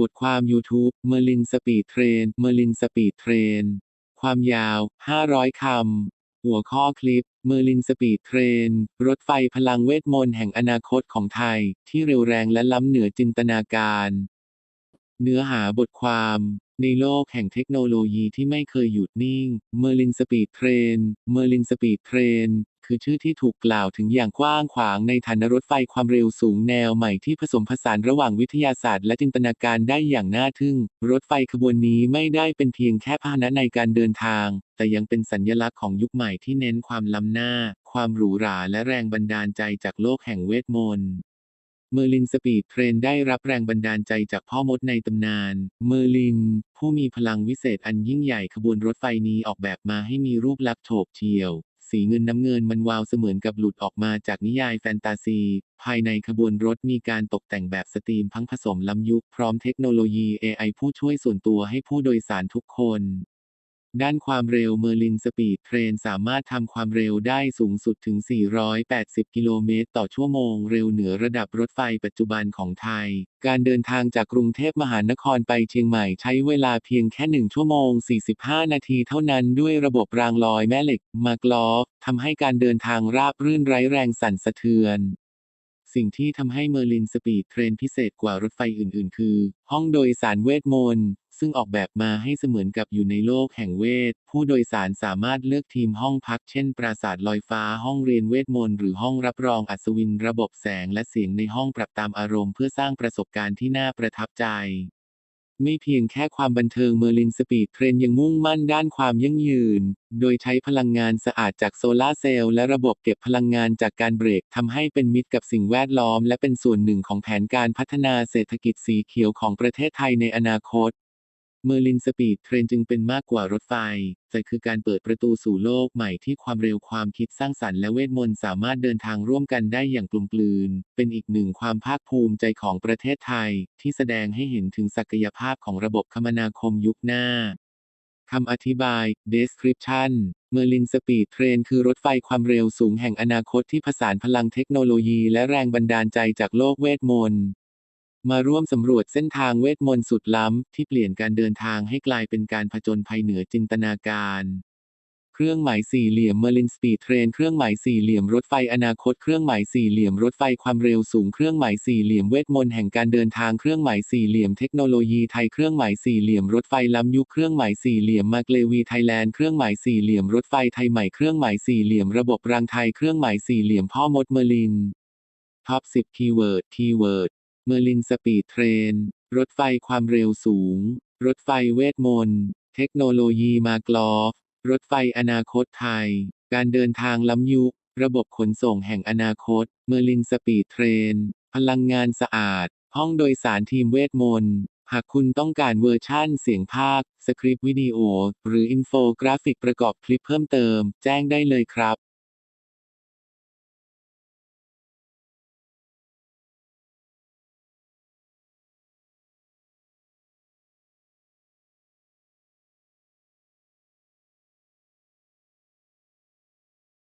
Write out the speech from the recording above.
บทความ YouTube Merlin Speed Train Merlin Speed Train ความยาว 500 คำ หัวข้อคลิป Merlin Speed Train รถไฟพลังเวทมนต์แห่งอนาคตของไทย ที่เร็วแรงและล้ำเหนือจินตนาการ เนื้อหาบทความในโลกแห่งเทคโนโลยีที่ไม่เคยหยุดนิ่ง Merlin Speed Train Merlin Speed Train คือชื่อที่ถูกกล่าวถึงอย่างกว้างขวางในฐานรถไฟความเร็วสูงแนวใหม่ที่ผสมผสานระหว่างวิทยาศาสตร์และจินตนาการได้อย่างน่าทึ่ง รถไฟขบวนนี้ไม่ได้เป็นเพียงแค่พาหนะในการเดินทาง แต่ยังเป็นสัญลักษณ์ของยุคใหม่ที่เน้นความล้ำหน้า ความหรูหราและแรงบันดาลใจจากโลกแห่งเวทมนต์เมอร์ลินสปีดเทรนได้รับแรงบันดาลใจจากพ่อมดในตำนาน เมอร์ลิน ผู้มีพลังวิเศษอันยิ่งใหญ่ขบวนรถไฟนี้ออกแบบมาให้มีรูปลักษณ์โฉบเฉี่ยว สีเงินน้ำเงินมันวาวเสมือนกับหลุดออกมาจากนิยายแฟนตาซี ภายในขบวนรถมีการตกแต่งแบบสตรีมพังผสมล้ำยุคพร้อมเทคโนโลยี AI ผู้ช่วยส่วนตัวให้ผู้โดยสารทุกคน ด้านความเร็วเมอร์ลินสปีดเทรนสามารถทำความเร็วได้สูงสุดถึง 480 กิโลเมตรต่อชั่วโมง เร็วเหนือระดับรถไฟปัจจุบันของไทย การเดินทางจากกรุงเทพมหานครไปเชียงใหม่ใช้เวลาเพียงแค่ 1 ชั่วโมง 45 นาทีเท่านั้นด้วยระบบรางลอยแม่เหล็กมากลอฟทำให้การเดินทางราบรื่นไร้แรงสั่นสะเทือน สิ่งที่ทำให้เมอร์ลินสปีดเทรนพิเศษกว่ารถไฟอื่นๆ คือ ห้องโดยสารเวทมนต์ซึ่งออกแบบมาให้เสมือนกับอยู่ในโลกแห่งเวท ผู้โดยสารสามารถเลือกทีมห้องพักเช่น ปราสาทลอยฟ้าห้องเรียนเวทมนต์หรือห้องรับรองอัศวินระบบแสงและเสียงในห้องปรับตามอารมณ์เพื่อสร้างประสบการณ์ที่น่าประทับใจ ไม่เพียงแค่ความบันเทิงเมอร์ลินสปีดเทรนยังมุ่งมั่นด้านความยั่งยืน โดยใช้พลังงานสะอาดจากโซลาเซลล์และระบบเก็บพลังงานจากการเบรกทำให้เป็นมิตรกับสิ่งแวดล้อม และเป็นส่วนหนึ่งของแผนการพัฒนาเศรษฐกิจสีเขียวของประเทศไทยในอนาคต เมอร์ลินสปีดเทรนจึงเป็นมากกว่ารถไฟ แต่คือการเปิดประตูสู่โลกใหม่ที่ความเร็วความคิดสร้างสรรค์และเวทมนต์สามารถเดินทางร่วมกันได้อย่างกลมกลืน เป็นอีกหนึ่งความภาคภูมิใจของประเทศไทย ที่แสดงให้เห็นถึงศักยภาพของระบบคมนาคมยุคหน้าคำอธิบาย description Merlin Speed Train คือรถไฟความเร็วสูงแห่งอนาคตที่ผสานพลังเทคโนโลยีและแรงบันดาลใจจากโลกเวทมนต์ มาร่วมสำรวจเส้นทางเวทมนต์สุดล้ำ ที่เปลี่ยนการเดินทางให้กลายเป็นการผจญภัยเหนือจินตนาการ เครื่องหมายสี่เหลี่ยม Merlin Speed Train เครื่องหมายสี่เหลี่ยมรถไฟอนาคต เครื่องหมายสี่เหลี่ยมรถไฟความเร็วสูง เครื่องหมายสี่เหลี่ยมเวทมนต์แห่งการเดินทาง เครื่องหมายสี่เหลี่ยมเทคโนโลยีไทย เครื่องหมายสี่เหลี่ยมรถไฟล้ำยุค เครื่องหมายสี่เหลี่ยมมาเกลวีไทยแลนด์ เครื่องหมายสี่เหลี่ยมรถไฟไทยใหม่ เครื่องหมายสี่เหลี่ยมระบบรางไทย เครื่องหมายสี่เหลี่ยมพ่อมดเมอร์ลินท็อป10คีย์เวิร์ด คีย์เวิร์ด เมอร์ลินสปีดเทรน รถไฟความเร็วสูง รถไฟเวทมนต์ เทคโนโลยีมากลอฟ รถไฟอนาคตไทย การเดินทางล้ำยุค ระบบขนส่งแห่งอนาคต เมอร์ลินสปีดเทรน พลังงานสะอาด ห้องโดยสารทีมเวทมนต์หากคุณต้องการเวอร์ชั่นเสียงภาค สคริปต์วิดีโอ หรืออินโฟกราฟิกประกอบคลิปเพิ่มเติม แจ้งได้เลยครับ